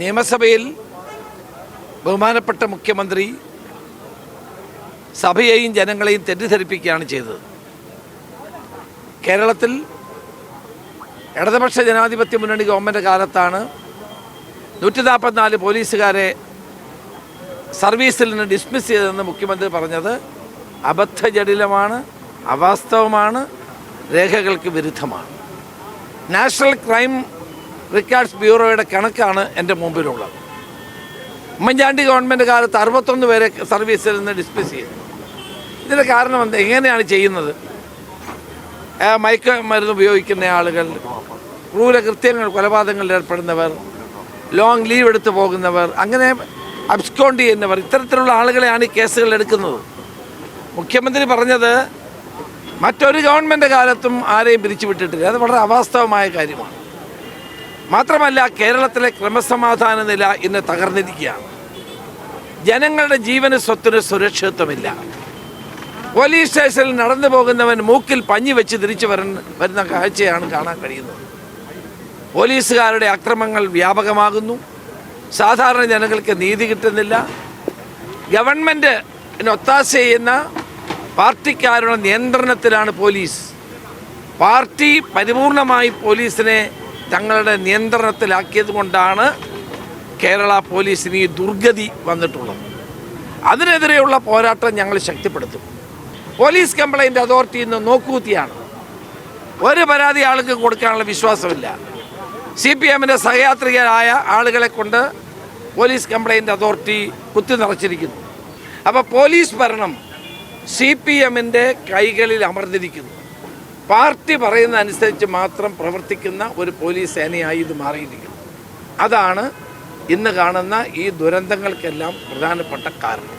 നിയമസഭയിൽ ബഹുമാനപ്പെട്ട മുഖ്യമന്ത്രി സഭയെയും ജനങ്ങളെയും തെറ്റിദ്ധരിപ്പിക്കുകയാണ് ചെയ്തത്. കേരളത്തിൽ ഇടതുപക്ഷ ജനാധിപത്യ മുന്നണി ഗവൺമെന്റ് കാലത്താണ് നൂറ്റി നാൽപ്പത്തിനാല് പോലീസുകാരെ സർവീസിൽ നിന്ന് ഡിസ്മിസ് ചെയ്തതെന്ന് മുഖ്യമന്ത്രി പറഞ്ഞത് അബദ്ധജടിലമാണ് അവാസ്തവമാണ് രേഖകൾക്ക് വിരുദ്ധമാണ്. നാഷണൽ ക്രൈം റെക്കോർഡ്സ് ബ്യൂറോയുടെ കണക്കാണ് എന്റെ മുമ്പിലുള്ളത്. ഉമ്മൻചാണ്ടി ഗവൺമെന്റ് കാലത്ത് അറുപത്തൊന്ന് പേരെ സർവീസിൽ നിന്ന് ഡിസ്മിസ് ചെയ്തു. ഇതിന്റെ കാരണം എന്താ? എങ്ങനെയാണ് ചെയ്യുന്നത്? മയക്ക മരുന്ന് ഉപയോഗിക്കുന്ന ആളുകൾ ക്രൂര കൃത്യങ്ങൾ കൊലപാതകങ്ങളിൽ ഏർപ്പെടുന്നവർ ലോങ് ലീവ് എടുത്ത് പോകുന്നവർ അങ്ങനെ അബ്സ്കോണ്ട് ചെയ്യുന്നവർ ഇത്തരത്തിലുള്ള ആളുകളെയാണ് ഈ കേസുകൾ എടുക്കുന്നത്. മുഖ്യമന്ത്രി പറഞ്ഞത് മറ്റൊരു ഗവൺമെന്റ് കാലത്തും ആരെയും പിരിച്ചുവിട്ടിട്ടില്ല. അത് വളരെ അവാസ്തവമായ കാര്യമാണ്. മാത്രമല്ല കേരളത്തിലെ ക്രമസമാധാന നില ഇന്ന് തകർന്നിരിക്കുകയാണ്. ജനങ്ങളുടെ ജീവന് സ്വത്തിന് സുരക്ഷിതത്വമില്ല. പോലീസ് സ്റ്റേഷനിൽ നടന്നു പോകുന്നവൻ മൂക്കിൽ പഞ്ഞി വെച്ച് തിരിച്ചു വരുന്ന വരുന്ന കാഴ്ചയാണ് കാണാൻ കഴിയുന്നത്. പോലീസുകാരുടെ അക്രമങ്ങൾ വ്യാപകമാകുന്നു. സാധാരണ ജനങ്ങൾക്ക് നീതി കിട്ടുന്നില്ല. ഗവൺമെന്റ് ഒത്താശ ചെയ്യുന്ന പാർട്ടിക്കാരുടെ നിയന്ത്രണത്തിലാണ് പോലീസ്. പാർട്ടി പരിപൂർണമായി പോലീസിനെ തങ്ങളുടെ നിയന്ത്രണത്തിലാക്കിയത് കൊണ്ടാണ് കേരള പോലീസിന് ഈ ദുർഗതി വന്നിട്ടുള്ളത്. അതിനെതിരെയുള്ള പോരാട്ടം ഞങ്ങൾ ശക്തിപ്പെടുത്തും. പോലീസ് കംപ്ലൈന്റ് അതോറിറ്റി ഇന്ന് നോക്കൂത്തിയാണ്. ഒരു പരാതി ആൾക്ക് കൊടുക്കാനുള്ള വിശ്വാസമില്ല. സി പി എമ്മിന്റെ സഹയാത്രികരായ ആളുകളെ കൊണ്ട് പോലീസ് കംപ്ലൈന്റ് അതോറിറ്റി കുത്തി നിറച്ചിരിക്കുന്നു. അപ്പോൾ പോലീസ് ഭരണം സി പി എമ്മിന്റെ കൈകളിൽ അമർന്നിരിക്കുന്നു. പാർട്ടി പറയുന്ന അനുസരിച്ച് മാത്രം പ്രവർത്തിക്കുന്ന ഒരു പോലീസ് സേനയായി ഇത് മാറിയിരിക്കുന്നു. അതാണ് ഇന്ന് കാണുന്ന ഈ ദുരന്തങ്ങൾക്കെല്ലാം പ്രധാനപ്പെട്ട കാരണം.